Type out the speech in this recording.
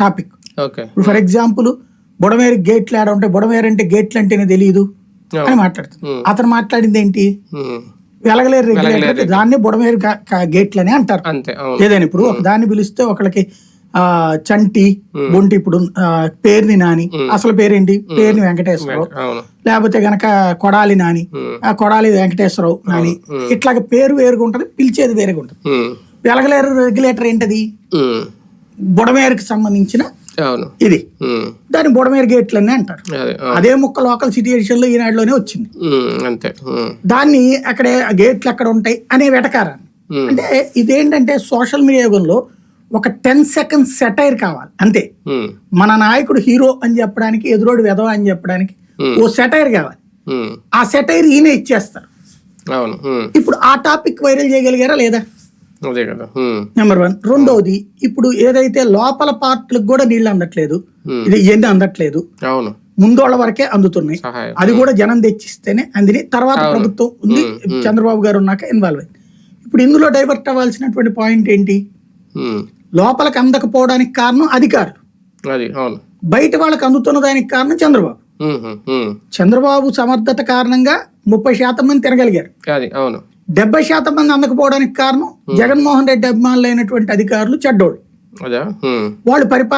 Topic okay ఇప్పుడు for example Budameru గేట్లు ఆడ ఉంటాయి బుడమేరు అంటే గేట్లు అంటేనే తెలియదు అని మాట్లాడుతుంది. Hmm. అతను మాట్లాడింది ఏంటి? ఉహు. వెలగలేరు రెగ్యులేటర్ దాన్ని బుడమేరు గేట్లు అని అంటారు. ఏదైనా ఇప్పుడు ఒక దాన్ని పిలిస్తే ఒకళ్ళకి ఆ చంటి బొంటి ఇప్పుడు పేరుని నాని. అసలు పేరేంటి? పేరుని వెంకటేశ్వరరావు. లేకపోతే గనక కొడాలి నాని. ఆ కొడాలి వెంకటేశ్వరరావు నాని. ఇట్లాగ పేరు వేరుగా ఉంటది పిలిచేది వేరుగా ఉంటది. వెలగలేరు రెగ్యులేటర్ ఏంటది. బుడమేరుకి సంబంధించిన అవును ఇది. దాన్ని బుడమేరు గేట్లు అని అంటారు అదే ముక్క లోకల్ సిట్యుయేషన్లో ఈనాడులోనే వచ్చింది. అంతే. దాన్ని అక్కడే గేట్లు ఎక్కడ ఉంటాయి అనే వెటకారాన్ని. అంటే ఇదేంటంటే సోషల్ మీడియా యుగంలో ఒక టెన్ సెకండ్ సెటైర్ కావాలి అంతే. మన నాయకుడు హీరో అని చెప్పడానికి ఎదురోడు వెధవ అని చెప్పడానికి. ఓ సెటైర్ కావాలి. ఆ సెటైర్ ఈయన ఇచ్చేస్తారు. ఇప్పుడు ఆ టాపిక్ వైరల్ చేయగలిగారా లేదా అదే కదా. ఉమ్. నెంబర్ వన్ రెండోది ఇప్పుడు ఏదైతే లోపల పార్ట్లకు కూడా నీళ్ళు అందట్లేదు. ఇది ఇవన్నీ అందట్లేదు అవును. ముందోళ్ళ వరకే అందుతున్నాయి. అది కూడా జనం తెచ్చిస్తేనే అందిని. తర్వాత ప్రభుత్వం ఉంది చంద్రబాబు గారు ఉన్నాక ఇన్వాల్వ్ అయింది. ఇప్పుడు ఇందులో డైవర్ట్ అవ్వాల్సినటువంటి పాయింట్ ఏంటి. లోపలికి అందకపోవడానికి కారణం అధికారులు. అది అవును. బయట వాళ్ళకి అందుతున్న దానికి కారణం చంద్రబాబు. చంద్రబాబు సమర్థత కారణంగా ముప్పై శాతం మంది అవును. డెబ్బై శాతం మంది అందకపోవడానికి కారణం జగన్మోహన్ రెడ్డి అభిమానులైనటువంటి అధికారులు చెడ్డోళ్ళు. వాళ్ళు పరిపాలన